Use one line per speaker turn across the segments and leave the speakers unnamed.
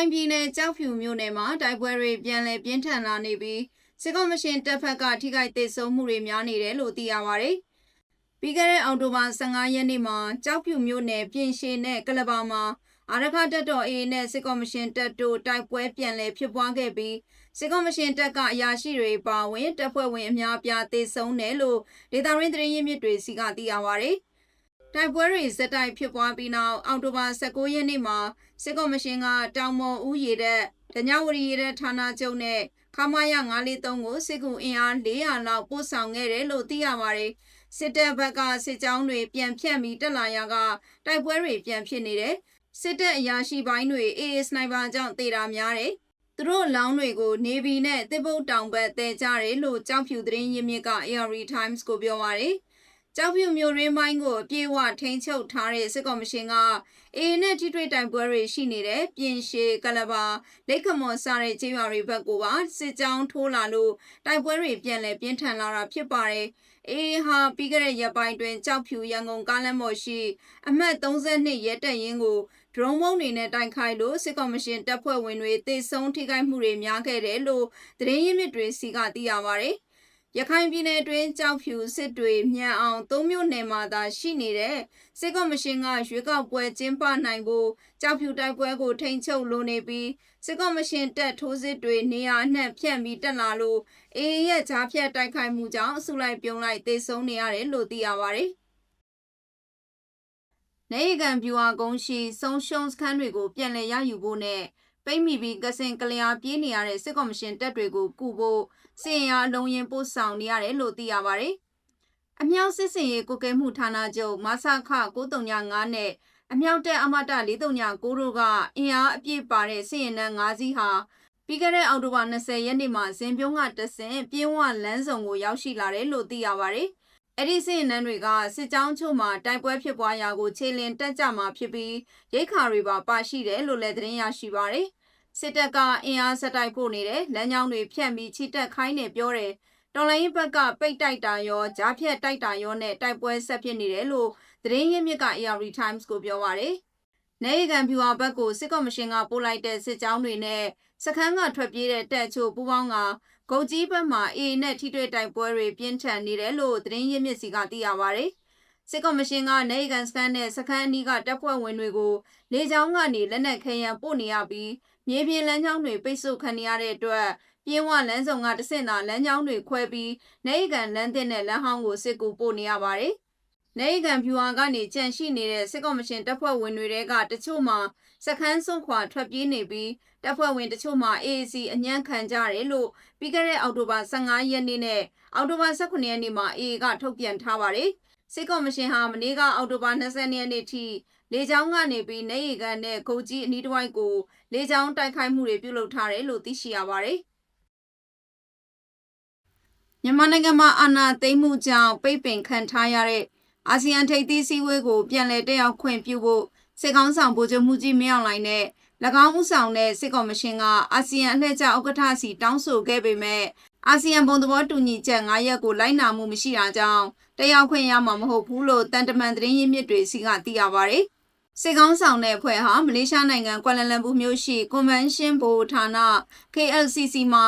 ခိုင်ပြည်နယ်ကြောက်ဖြူမြို့နယ်မှာတိုက်ပွဲတွေပြန်လည်ပြင်းထန်လာနေပြီးစစ်ကောင်မရှင်တပ်ဖက်ကထိခိုက်ဒေဆုံးမှုတွေများနေတယ်လို့သိရပါဗျ။ပြီးခဲ့တဲ့အောက်တိုဘာ15ရက်နေ့မှာကြောက်ဖြူမြို့နယ်ပြင်ရှည်နဲ့ကလဘာမှာအာရခတပ်တော် AA နဲ့စစ်ကောင်မရှင်တပ်တို့တိုက်ပွဲပြန်လည်ဖြစ်ပွားခဲ့ပြီးစစ်ကောင်မရှင်တပ်ကအရာရှိတွေပါဝင်တပ်ဖွဲ့ဝင်အများအပြားသေဆုံးတယ်လို့ဒေတာရင်းသတင်းရင်းမြစ်တွေစီကသိရပါဗျ။ တိုက်ပွဲတွေစက်တိုက်ဖြစ်ပွားပြီးနောက်အောက်တိုဘာ16ရက်နေ့မှာစစ်ကော်မရှင်ကတောင်မော်ဦးရေတဲ့ဒညဝရီရေတဲ့ဌာနချုပ်နဲ့ခမာယ943ကိုစစ်ကူအင်အား400လောက်ပို့ဆောင်ခဲ့တယ်လို့သိရပါတယ်။စစ်တပ်ဘက်ကစစ်ကြောင်းတွေပြန်ဖြတ်ပြီးတက်လာရာကတိုက်ပွဲတွေပြန်ဖြစ်နေတယ်။စစ်တပ်အရာရှိပိုင်းတွေ AA စနိုက်ပါကြောင့်တေတာများတယ်။သူတို့လောင်းတွေကိုနေဗီနဲ့တစ်ပုတ်တောင်ဘက်တဲကြတယ်လို့ကြောက်ဖြူသတင်းရင်းမြစ်က AR Times ကိုပြောပါတယ်။ ကြောက်ဖြူမျိုးရင်းမိုင်းကိုအပြည့်အဝထိန်းချုပ်ထားတဲ့စစ်ကော်မရှင်ကအေနဲ့ထိတွေ့တိုင်ပွဲတွေရှိနေတဲ့ပြင်ရှည်ကလဘာလက်ခမော်စတဲ့ကျေးရွာတွေဘက်ကိုပါစစ်ကြောင်းထိုးလာလို့တိုင်ပွဲတွေပြန်လည်ပြင်းထန်လာတာဖြစ်ပါတယ်အေးဟာပြီးခဲ့တဲ့ရက်ပိုင်းတွင်ကြောက်ဖြူရန်ကုန်ကားလမ်းပေါ်ရှိအမှတ်32ရဲတပ်ရင်းကိုဒရုန်းမုံတွေနဲ့တိုင်ခိုက်လို့စစ်ကော်မရှင်တပ်ဖွဲ့ဝင်တွေတေဆုံးထိခိုက်မှုတွေများခဲ့တယ်လို့သတင်းရင်းမြစ်တွေစီကသိရပါဗျ။ ရခိုင်ပြည်နယ်တွင်ကြောက်ဖြူစစ်တွေမြန်အောင်သုံးမြို့နယ်မှာသာရှိနေတဲ့စစ်ကော်မရှင်ကရွေးကောက်ပွဲကျင်းပနိုင်ဖို့ကြောက်ဖြူတိုက်ပွဲကိုထိန်းချုပ်လိုနေပြီးစစ်ကော်မရှင်တပ်ထိုးစစ်တွေနေရာအနှံ့ဖြန့်ပြီးတက်လာလို့အေးရဲ့ကြားဖြတ်တိုက်ခိုက်မှုကြောင့်အစုလိုက်ပြုံလိုက်သေဆုံးနေရတယ်လို့သိရပါတယ်။နေကံပြူဟာကုန်းရှိဆုံးရှုံးစခန်းတွေကိုပြန်လည်ရယူဖို့နဲ့ ပိတ်မိပြီးကစင်ကလျာပြေးနေရတဲ့စစ်ကော်မရှင်တပ်တွေကိုကုဖို့စင်ရအလုံးရင်ပို့ဆောင်နေရတယ်လို့သိရပါတယ်။အမြောက်စစ်စင်ရေးကုကဲမှုဌာနချုပ်မဆခ935နဲ့အမြောက်တက်အမတ439တို့ကအင်အားအပြည့်ပါတဲ့စင်ရင်နှန်း5စီးဟာပြီးခဲ့တဲ့အောက်တိုဘာ20ရက်နေ့မှာဇင်ပြုံးကတဆင်ပြင်းဝလန်းဆောင်ကိုရောက်ရှိလာတယ်လို့သိရပါတယ်။ အဲ့ဒီစင်နန်းတွေကစစ်ကြောင်းချို့မှာတိုက်ပွဲဖြစ်ပွားရာကိုခြေလင်တက်ကြမှာဖြစ်ပြီးရိတ်ခါတွေပါပါရှိတယ်လို့လည်းသတင်းရရှိပါတယ်။စစ်တပ်ကအင်အားဆက်တိုက်ပို့နေတယ်လမ်းကြောင်းတွေဖြန့်ပြီးချီတက်ခိုင်းနေပြောတယ်တော်လိုင်းဘက်ကပိတ်တိုက်တာရောကြားဖြတ်တိုက်တာရောနဲ့တိုက်ပွဲဆက်ဖြစ်နေတယ်လို့သတင်းရင်းမြစ်က AR Times ကိုပြောပါရယ်နေရကန်ဖြူဟာဘက်ကိုစစ်ကော်မရှင်ကပို့လိုက်တဲ့စစ်ကြောင်းတွေနဲ့စခန်းကထွက်ပြေးတဲ့တပ်ချို့ပူးပေါင်းက ဂုတ်ကြီးဘက်မှာ AA နဲ့ထိတွေ့တိုက်ပွဲတွေပြင်းထန်နေတယ်လို့သတင်းရင်းမြစ်စီကသိရပါရယ်စစ်ကော်မရှင်ကနေကန်စကန်နဲ့စခန်းအနီးကတပ်ဖွဲ့ဝင်တွေကိုလေကြောင်းကနေလက်နက်ခဲယံပို့နေရပြီးမြေပြင်လမ်းကြောင်းတွေပိတ်ဆို့ခံရတဲ့အတွက်ပြင်းဝလမ်းဆောင်ကတဆင့်သာလမ်းကြောင်းတွေခွဲပြီးနေကန်လမ်းသစ်နဲ့လမ်းဟောင်းကိုစစ်ကူပို့နေရပါတယ်။နေကန်ဖြူဟာကနေကြန့်ရှိနေတဲ့စစ်ကော်မရှင်တပ်ဖွဲ့ဝင်တွေကတချို့မှာ စခန်းစွန့်ခွာထွက်ပြေးနေပြီးတပ်ဖွဲ့ဝင်တချို့မှာ AAC အညံ့ခံကြတယ်လို့ပြီးခဲ့တဲ့အောက်တိုဘာ15ရက်နေ့နဲ့အောက်တိုဘာ18ရက်နေ့မှာ AA ကထုတ်ပြန်ထားပါတယ်။စစ်ကော်မရှင်ဟာမနေ့ကအောက်တိုဘာ20ရက်နေ့ထိလေကြောင်းကနေပြီးနေရီကန်နဲ့ဂုတ်ကြီးအနီးတစ်ဝိုက်ကိုလေကြောင်းတိုက်ခိုက်မှုတွေပြုလုပ်ထားတယ်လို့သိရှိရပါတယ်။မြန်မာနိုင်ငံမှာအာဏာသိမ်းမှုကြောင့်ပိတ်ပင်ခံထားရတဲ့အာဆီယံထိပ်သီးစည်းဝေးကိုပြန်လည်တက်ရောက်ခွင့်ပြုဖို့ စစ်ကောင်းဆောင်ဗိုလ်ချုပ်မှုကြီးမင်းအောင်လှိုင်နဲ့၎င်းဦးဆောင်တဲ့စစ်ကော်မရှင်ကအာဆီယံအလှည့်ကျဥက္ကဋ္ဌစီတောင်းဆိုခဲ့ပေမဲ့အာဆီယံဘုံသဘောတူညီချက်9ရက်ကိုလိုက်နာမှုမရှိတာကြောင့်တက်ရောက်ခွင့်ရမှာမဟုတ်ဘူးလို့တန်တမန်သတင်းရင်းမြစ်တွေစီကသိရပါဗျ။စစ်ကောင်းဆောင်တဲ့အဖွဲ့ဟာမလေးရှားနိုင်ငံကွာလာလမ်ပူမြို့ရှိကွန်ဗင်းရှင်းဘိုဌာန KLCC မှာ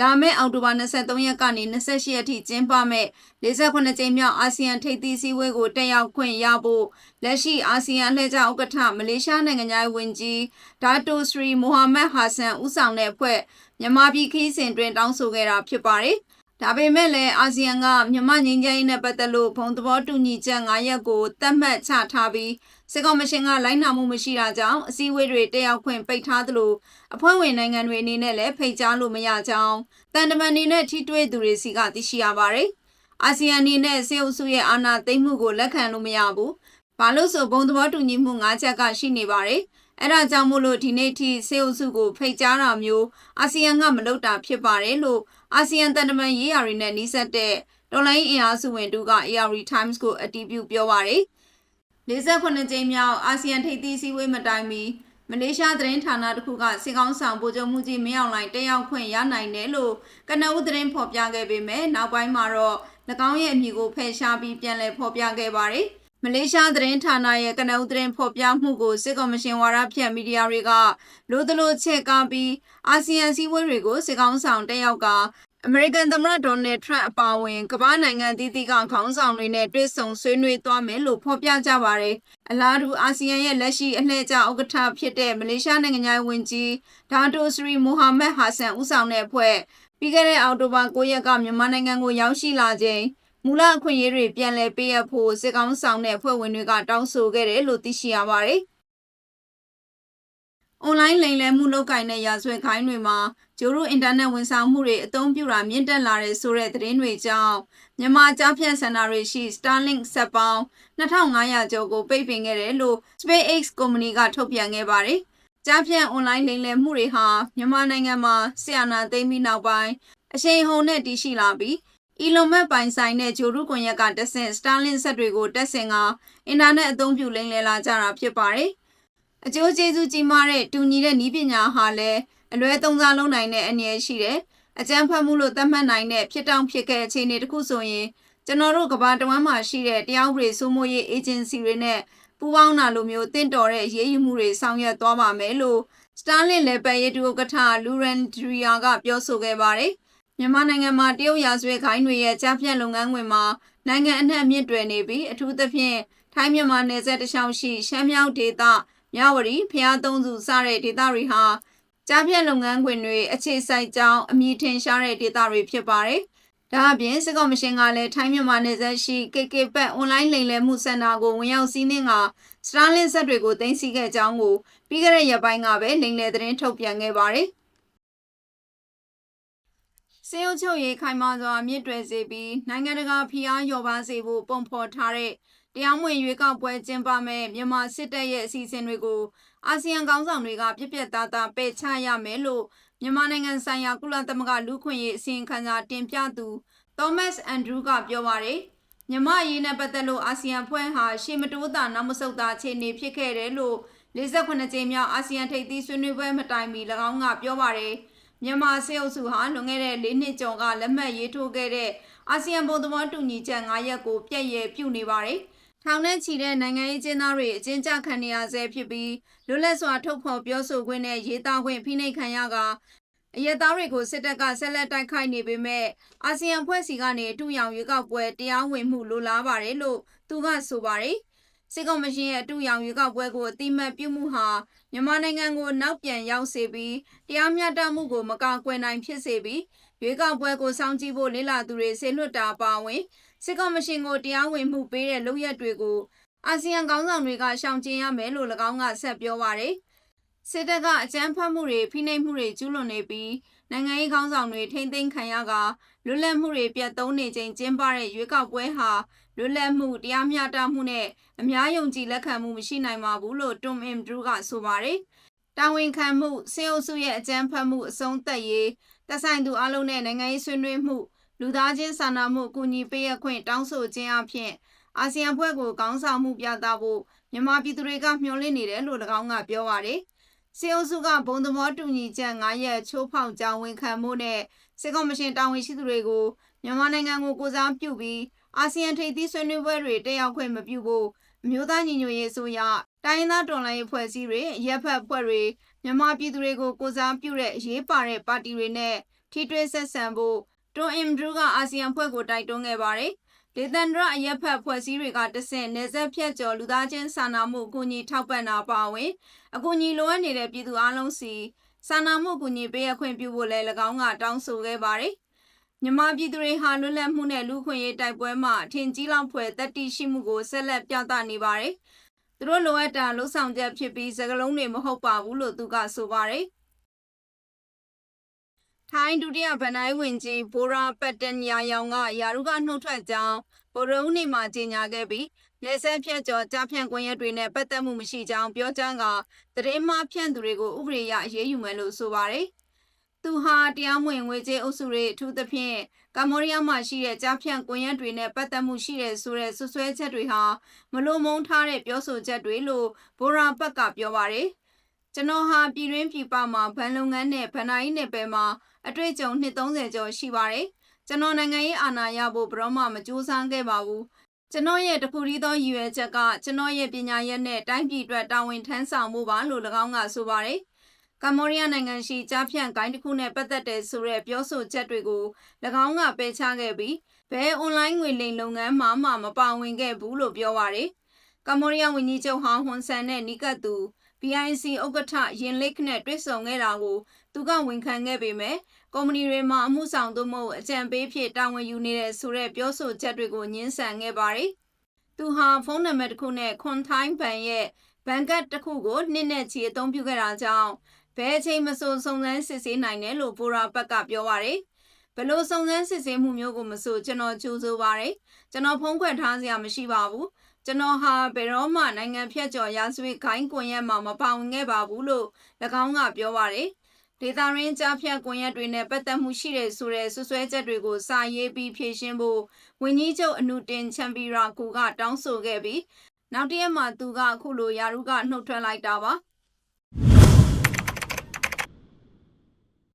လာမယ့်အောက်တိုဘာ23ရက်ကနေ28ရက်ထိကျင်းပမဲ့48ကြိမ်မြောက်အာဆီယံထိပ်သီးစည်းဝေးကိုတက်ရောက်ခွင့်ရဖို့လက်ရှိအာဆီယံအလှည့်ကျဥက္ကဋ္ဌမလေးရှားနိုင်ငံသားဝန်ကြီးဒါတိုစရီမိုဟာမက်ဟာဆန်ဦးဆောင်တဲ့အဖွဲ့မြန်မာပြည်ခီးစဉ်တွင်တောင်းဆိုခဲ့တာဖြစ်ပါတယ်။ဒါပေမဲ့လည်းအာဆီယံကမြန်မာငြိမ်းချမ်းရေးနဲ့ပတ်သက်လို့ဘုံသဘောတူညီချက်9ရက်ကိုသတ်မှတ်ချထားပြီး စစ်ကောင်မရှင်ကလိုင်းနာမှုမရှိတာကြောင့်အစည်းအဝေးတွေတက်ရောက်ခွင့်ပိတ်ထားသလိုအဖွဲ့ဝင်နိုင်ငံတွေအနေနဲ့လည်းဖိတ်ကြားလို့မရကြောင်းတန်တမန်နေနဲ့ထိတွေ့သူတွေစီကသိရှိရပါတယ်။အာဆီယံအနေနဲ့စေအုပ်စုရဲ့အာဏာသိမ်းမှုကိုလက်ခံလို့မရဘူး။ဘာလို့ဆိုဘုံသဘောတူညီမှု၅ချက်ကရှိနေပါတယ်။အဲဒါကြောင့်မို့လို့ဒီနေ့ထိစေအုပ်စုကိုဖိတ်ကြားတာမျိုးအာဆီယံကမလုပ်တာဖြစ်ပါတယ်လို့အာဆီယံတန်တမန်ရေးရာတွေနဲ့နှိစက်တဲ့တော်လိုင်းအင်အားစုဝင်တို့က AR Times ကိုအတည်ပြုပြောပါတယ်။ 48ကြိမ်မြောက်အာဆီယံထိပ်သီးစည်းဝေးမတိုင်မီမလေးရှားသတင်းဌာနတစ်ခုကစစ်ကောင်းဆောင်ဗိုလ်ချုပ်မှုကြီးမင်းအောင်လှိုင်တက်ရောက်ခွင့်ရနိုင်တယ်လို့ကနဦးသတင်းဖော်ပြခဲ့ပေမဲ့နောက်ပိုင်းမှာတော့၎င်းရဲ့အမည်ကိုဖယ်ရှားပြီးပြန်လည်ဖော်ပြခဲ့ပါတယ်။မမလေးရှားသတင်းဌာနရဲ့ကနဦးသတင်းဖော်ပြမှုကိုစစ်ကော်မရှင်ဝါဒဖြန့်မီဒီယာတွေကလိုသလိုချက်ကားပြီးအာဆီယံစည်းဝေးတွေကိုစစ်ကောင်းဆောင်တက်ရောက်က အမေရိကန်သမ္မတဒေါ်နယ်ထရန့်အပါအဝင်ကမ္ဘာနိုင်ငံအသီးသီးကခေါင်းဆောင်တွေနဲ့တွေ့ဆုံဆွေးနွေးသွားမယ်လို့ဖော်ပြကြပါတယ်။အလားတူအာဆီယံရဲ့လက်ရှိအလှည့်ကျဥက္ကဋ္ဌဖြစ်တဲ့မလေးရှားနိုင်ငံသားဝန်ကြီးဒါတိုစရီမိုဟာမက်ဟာဆန်ဦးဆောင်တဲ့အဖွဲ့ပြီးခဲ့တဲ့အောက်တိုဘာ9ရက်ကမြန်မာနိုင်ငံကိုရောက်ရှိလာချိန်မူလအခွင့်အရေးတွေပြန်လည်ပေးအပ်ဖို့စစ်ကောင်းဆောင်တဲ့အဖွဲ့ဝင်တွေကတောင်းဆိုခဲ့တယ်လို့သိရှိရပါတယ်။ online လိမ်လည်မှုလုပ်ကိုင်တဲ့ရာဇဝတ်ခိုင်းတွေမှာ ဂျိုးတို့အင်တာနက်ဝန်ဆောင်မှုတွေအသုံးပြုတာမြင့်တက်လာတဲ့ဆိုတဲ့သတင်းတွေကြောင့်မြန်မာကြားဖြန့်စင်တာတွေရှိ Starlink စက်ပေါင်း2500ကျော်ကိုပိတ်ပင်ခဲ့တယ်လို့ SpaceX ကုမ္ပဏီကထုတ်ပြန်ခဲ့ပါတယ်။ကြားဖြန့် online လိမ်လည်မှုတွေဟာမြန်မာနိုင်ငံမှာဆီယနာသိမ်းပြီးနောက်ပိုင်းအရှိန်ဟုန်နဲ့တည်ရှိလာပြီး Elon Musk ပိုင်ဆိုင်တဲ့ဂျိုရုကွန်ရက်ကတဆင့် Starlink စက်တွေကိုတက်ဆင်ကအင်တာနက်အသုံးပြုလိမ်လည်လာကြတာဖြစ်ပါတယ်။အကျိုးကျေးဇူးကြီးမားတဲ့တူညီတဲ့နည်းပညာဟာလည်း အလွဲသုံးစားလုပ်နိုင်တဲ့အနည်းရှိတယ်။အကြမ်းဖက်မှုလို့သတ်မှတ်နိုင်တဲ့ဖြစ်တောင်ဖြစ်ခဲ့အခြေအနေတစ်ခုဆိုရင်ကျွန်တော်တို့ကမ္ဘာတဝန်းမှာရှိတဲ့တရားဥပဒေစိုးမိုးရေးအေဂျင်စီတွေနဲ့ပူးပေါင်းတာလိုမျိုးတင့်တော်တဲ့ရေးယူမှုတွေဆောင်ရွက်သွားပါမယ်လို့ Starlink လေပတ်ရေးတူဥက္ကဋ္ဌ Luren Dria ကပြောဆိုခဲ့ပါတယ်။မြန်မာနိုင်ငံမှာတရုတ်ရာဇဝတ်ခိုင်းတွေရဲ့ကြားဖြတ်လုပ်ငန်းဝင်မှာနိုင်ငံအနှံ့မြင့်တွယ်နေပြီးအထူးသဖြင့်ထိုင်းမြန်မာနယ်စပ်တစ်လျှောက်ရှိရှမ်းမြောက်ဒေသမြဝတီဖျားသုံးစုစတဲ့ဒေသတွေဟာ ကြားဖြတ်လုပ်ငန်းခွင်တွေအခြေစိုက်ကြောင်းအမည်ထင်ရှားတဲ့ဒေသတွေဖြစ်ပါတယ်။ဒါအပြင်စစ်ကော်မရှင်ကလည်းထိုင်းမြန်မာနယ်စပ်ရှိ KK ဘတ်အွန်လိုင်းလိမ်လည်မှုစင်တာကိုဝင်ရောက်စီးနင်းက Starlink ဆက်တွေကိုတင်စီခဲ့ကြောင်းကိုပြီးခဲ့တဲ့ရက်ပိုင်းကပဲလိမ်လည်သတင်းထုတ်ပြန်ခဲ့ပါတယ်။စေအုပ်ချုပ်ရေးခိုင်မာစွာမြင့်တွယ်စေပြီးနိုင်ငံတကာဖိအားလျော့ပါစေဖို့ပုံဖော်ထားတဲ့ တရားမဝင်ရွေးကောက်ပွဲကျင်းပမဲ့မြန်မာစစ်တပ်ရဲ့အစီအစဉ်တွေကိုအာဆီယံခေါင်းဆောင်တွေကပြက်ပြက်သားသားပယ်ချရမယ်လို့မြန်မာနိုင်ငံဆိုင်ရာကုလသမဂ္ဂလူ့ခွင့်ရေးအစီရင်ခံစာတင်ပြသူ Thomas Andrew ကပြောပါတယ်မြန်မာရေးနဲ့ပတ်သက်လို့အာဆီယံဖွဲ့ဟာရှေ့မတိုးတာနောက်မဆုတ်တာအခြေအနေဖြစ်ခဲ့တယ်လို့48ကြိမ်မြောက်အာဆီယံထိပ်သီးဆွေးနွေးပွဲမတိုင်မီ၎င်းကပြောပါတယ်မြန်မာစေအုပ်စုဟာလွန်ခဲ့တဲ့၄နှစ်ကျော်ကလက်မှတ်ရေးထိုးခဲ့တဲ့အာဆီယံဘုံသဘောတူညီချက်၅ရပ်ကိုပြည့်ရည်ပြုနေပါတယ်။ ထောင်နဲ့ချီတဲ့နိုင်ငံရေးကျင်းသားတွေအကျဉ်းချခံနေရဆဲဖြစ်ပြီးလွတ်လပ်စွာထုတ်ဖော်ပြောဆိုခွင့်နဲ့ရေးသားခွင့်ဖိနှိပ်ခံရကအရက်သားတွေကိုစစ်တပ်ကဆက်လက်တိုက်ခိုက်နေပေမဲ့အာဆီယံဖွဲ့စည်းကနေအတူရောင်ရွေးကောက်ပွဲတရားဝင်မှုလိုလားပါတယ်လို့သူကဆိုပါတယ်စစ်ကောင်မရှင်ရဲ့အတူရောင်ရွေးကောက်ပွဲကိုအတိမတ်ပြုမှုဟာမြန်မာနိုင်ငံကိုနောက်ပြန်ရောက်စေပြီးတရားမျှတမှုကိုမကာကွယ်နိုင်ဖြစ်စေပြီးရွေးကောက်ပွဲကိုစောင့်ကြည့်ဖို့လေ့လာသူတွေဆေလွတ်တာပါဝင် စစ်ကော်မရှင်ကိုတရားဝင်မှုပေးတဲ့လုပ်ရက်တွေကိုအာဆီယံခေါင်းဆောင်တွေကရှောင်ကျဉ်ရမယ်လို့၎င်းကဆက်ပြောပါတယ်။စစ်တပ်ကအကြမ်းဖက်မှုတွေဖိနှိပ်မှုတွေကျူးလွန်နေပြီးနိုင်ငံရေးခေါင်းဆောင်တွေထိမ့်သိမ်းခံရကလွတ်လပ်မှုတွေပြတ်သုံးနေချိန်ကျင်းပတဲ့ရွေးကောက်ပွဲဟာလွတ်လပ်မှုတရားမျှတမှုနဲ့အများယုံကြည်လက်ခံမှုမရှိနိုင်ပါဘူးလို့တွမ်အင်ဒရူးကဆိုပါတယ်။တာဝန်ခံမှုစေအုပ်စုရဲ့အကြမ်းဖက်မှုအဆုံးသတ်ရေးသက်ဆိုင်သူအလုံးနဲ့နိုင်ငံရေးဆွေးနွေးမှု လူသားချင်းစာနာမှုအကူအညီပေးအပ်ခွင့်တောင်းဆိုခြင်းအပြင်အာဆီယံဖွဲ့ကိုကောင်းဆောင်မှုပြသဖို့မြန်မာပြည်သူတွေကမျှော်လင့်နေတယ်လို့၎င်းကပြောပါတယ်။စေအုပ်စုကဘုံသဘောတူညီချက်9ရက်ချိုးဖောက်ကြောင်းဝန်ခံမှုနဲ့စစ်ကော်မရှင်တာဝန်ရှိသူတွေကိုမြန်မာနိုင်ငံကိုကိုစားပြုပြီးအာဆီယံထိပ်သီးဆွေးနွေးပွဲတွေတက်ရောက်ခွင့်မပြုဖို့အမျိုးသားညီညွတ်ရေးအစိုးရတိုင်းရင်းသားတော်လှန်ရေးဖွဲ့စည်းတွေရပ်ဖက်ဖွဲ့တွေမြန်မာပြည်သူတွေကိုကိုစားပြုတဲ့အရေးပါတဲ့ပါတီတွေနဲ့ထိတွေ့ဆက်ဆံဖို့ တွန်အင်ဒရူးကအာဆီယံဖွဲ့ကိုတိုက်တွန်းခဲ့ပါတယ်။ဒေသန္တရအရက်ဖက်ဖွဲ့စည်းတွေကတဆင့်နေဆက်ဖြတ်ကျော်လူသားချင်းစာနာမှုအကူအညီထောက်ပံ့တာပါဝင်အကူအညီလိုအပ်နေတဲ့ပြည်သူအလုံးစီစာနာမှုအကူအညီပေးအပ်ခွင့်ပြုဖို့လည်း၎င်းကတောင်းဆိုခဲ့ပါတယ်။မြန်မာပြည်သူတွေဟာလွတ်လပ်မှုနဲ့လူခွင့်ရေးတိုက်ပွဲမှာအထင်ကြီးလောက်ဖွယ်တက်တိရှိမှုကိုဆက်လက်ပြသနေပါတယ်။သူတို့လိုအပ်တာလှုပ်ဆောင်ချက်ဖြစ်ပြီးစကလုံးတွေမဟုတ်ပါဘူးလို့သူကဆိုပါတယ်။ ထိုင်းဒုတိယဗန်တိုင်းဝင်ကြီးဘိုရာပတ်တန်ယာယောင်ကယာရုကနှုတ်ထွက်ကြောင်းဗိုလ်ရုံးနေမှာကြေညာခဲ့ပြီးလက်ဆက်ဖြတ်ကျော်ကြားဖြန့်ကွင်းရက်တွေနဲ့ပတ်သက်မှုမရှိကြောင်းပြောကြားကသတင်းမှားဖြန့်သူတွေကိုဥပဒေအရအရေးယူမယ်လို့ဆိုပါတယ်။သူဟာတရားမဝင်ငွေကြေးအုပ်စုတွေအထူးသဖြင့်ကမ္ဘောဒီးယားမှာရှိတဲ့ကြားဖြန့်ကွန်ရက်တွေနဲ့ပတ်သက်မှုရှိတဲ့ဆိုတဲ့ဆွဆွဲချက်တွေဟာမလိုမုန်းထားတဲ့ပြောဆိုချက်တွေလို့ဘိုရာပတ်ကပြောပါတယ်။ ကျွန်တော်ဟာပြည်တွင်းပြည်ပမှာဗန်လုပ်ငန်းနဲ့ဗန်နာရေးနယ်ပယ်မှာအတွေ့အကြုံနှစ်30ကျော်ရှိပါတယ်။ကျွန်တော်နိုင်ငံရေးအာဏာရဖို့ဘရောမှမကြိုးစားခဲ့ပါဘူးကျွန်တော်ရဲ့တခုတည်းသောရည်ရွယ်ချက်ကကျွန်တော်ရဲ့ပညာရပ်နဲ့တိုင်းပြည်အတွက်တာဝန်ထမ်းဆောင်မှုပါလို့၎င်းကဆိုပါတယ်။ကမ္ဘောဒီးယားနိုင်ငံရှိကြားဖြန့်ဂိုင်းတစ်ခုနဲ့ပတ်သက်တဲ့ဆိုတဲ့ပြောဆိုချက်တွေကို၎င်းကပယ်ချခဲ့ပြီးဘယ်အွန်လိုင်းငွေလိမ်လုပ်ငန်းမှမှမပါဝင်ခဲ့ဘူးလို့ပြောပါတယ်။ကမ္ဘောဒီးယားဝန်ကြီးချုပ်ဟောင်းဟွန်ဆန်နဲ့နီကတ်သူ BIC ဥက္ကဋ္ဌယင်လစ်နဲ့တွေ့ဆုံခဲ့တာကိုသူကဝန်ခံခဲ့ပေမဲ့ကုမ္ပဏီတွေမှာအမှုဆောင်သူမဟုတ်အကြံပေးဖြစ်တာဝန်ယူနေတဲ့ဆိုတဲ့ပြောဆိုချက်တွေကိုညှင်းဆန်ခဲ့ပါတယ်။သူဟာဖုန်းနံပါတ်တစ်ခုနဲ့ခွန်ထိုင်းဘဏ်ရဲ့ဘဏ်ကတ်တစ်ခုကိုနှစ်နဲ့ချီအသုံးပြုခဲ့တာကြောင့်ဘယ်အချိန်မဆိုစုံစမ်းစစ်ဆေးနိုင်တယ်လို့ပိုရာဘက်ကပြောပါတယ်။ဘလို့စုံစမ်းစစ်ဆေးမှုမျိုးကိုမဆိုကျွန်တော်ကြိုးစိုးပါတယ်။ကျွန်တော်ဖုံးကွယ်ထားစရာမရှိပါဘူး။ ကျွန်တော်ဟာဘယ်တော့မှနိုင်ငံဖြတ်ကျော်ရာဇဝတ်ခိုင်းကွန်ရက်မှာမပါဝင်ခဲ့ပါဘူးလို့၎င်းကပြောပါတယ်။ဒေတာရင်းကြားဖြတ်ကွန်ရက်တွေနဲ့ပတ်သက်မှုရှိတဲ့ဆိုတဲ့ဆွဆွဲချက်တွေကိုစာရေးပြီးဖြေရှင်းဖို့ဝန်ကြီးချုပ်အနုတင်ချန်ပီရာကူကတောင်းဆိုခဲ့ပြီးနောက်တစ်ရက်မှာသူကအခုလိုယာရုကနှုတ်ထွက်လိုက်တာပါ။